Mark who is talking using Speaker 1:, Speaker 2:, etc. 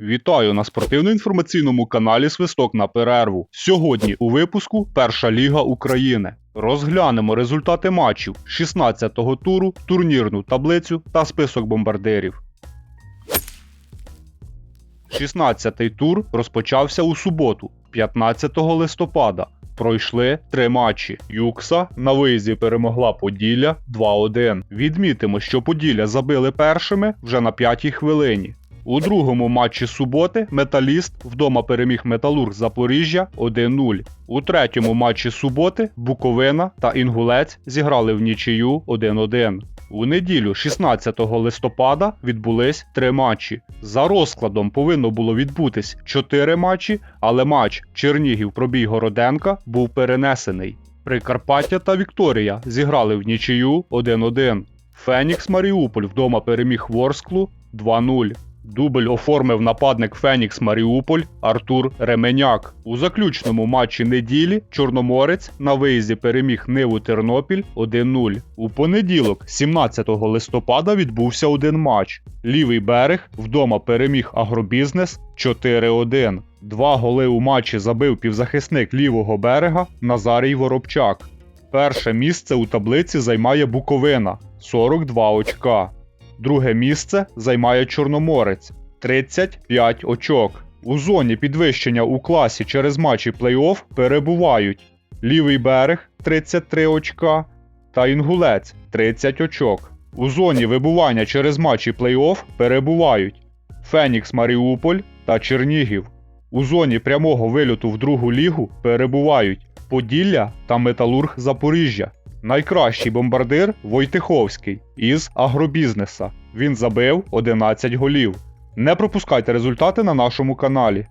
Speaker 1: Вітаю на спортивно-інформаційному каналі Свисток на перерву. Сьогодні у випуску Перша Ліга України. Розглянемо результати матчів 16-го туру, турнірну таблицю та список бомбардирів. 16-й тур розпочався у суботу, 15 листопада. Пройшли три матчі. Юкса на виїзді перемогла Поділля 2-1. Відмітимо, що Поділля забили першими вже на п'ятій хвилині. У другому матчі суботи Металіст вдома переміг Металург Запоріжжя 1-0. У третьому матчі суботи Буковина та Інгулець зіграли в нічию 1-1. У неділю, 16 листопада, відбулись три матчі. За розкладом повинно було відбутись чотири матчі, але матч Чернігів пробій Городенка був перенесений. Прикарпаття та Вікторія зіграли в нічию 1-1. Фенікс Маріуполь вдома переміг Ворсклу 2-0. Дубль оформив нападник Фенікс Маріуполь Артур Ременяк. У заключному матчі неділі Чорноморець на виїзді переміг Ниву Тернопіль 1-0. У понеділок, 17 листопада, відбувся один матч. Лівий берег вдома переміг Агробізнес 4-1. Два голи у матчі забив півзахисник лівого берега Назарій Воробчак. Перше місце у таблиці займає Буковина 42 очка. Друге місце займає Чорноморець 35 очок. У зоні підвищення у класі через матчі плей-офф перебувають Лівий берег 33 очка та Інгулець 30 очок. У зоні вибування через матчі плей-офф перебувають Фенікс Маріуполь та Чернігів. У зоні прямого вильоту в другу лігу перебувають Поділля та Металург Запоріжжя. Найкращий бомбардир Войтиховський із агробізнеса. Він забив 11 голів. Не пропускайте результати на нашому каналі.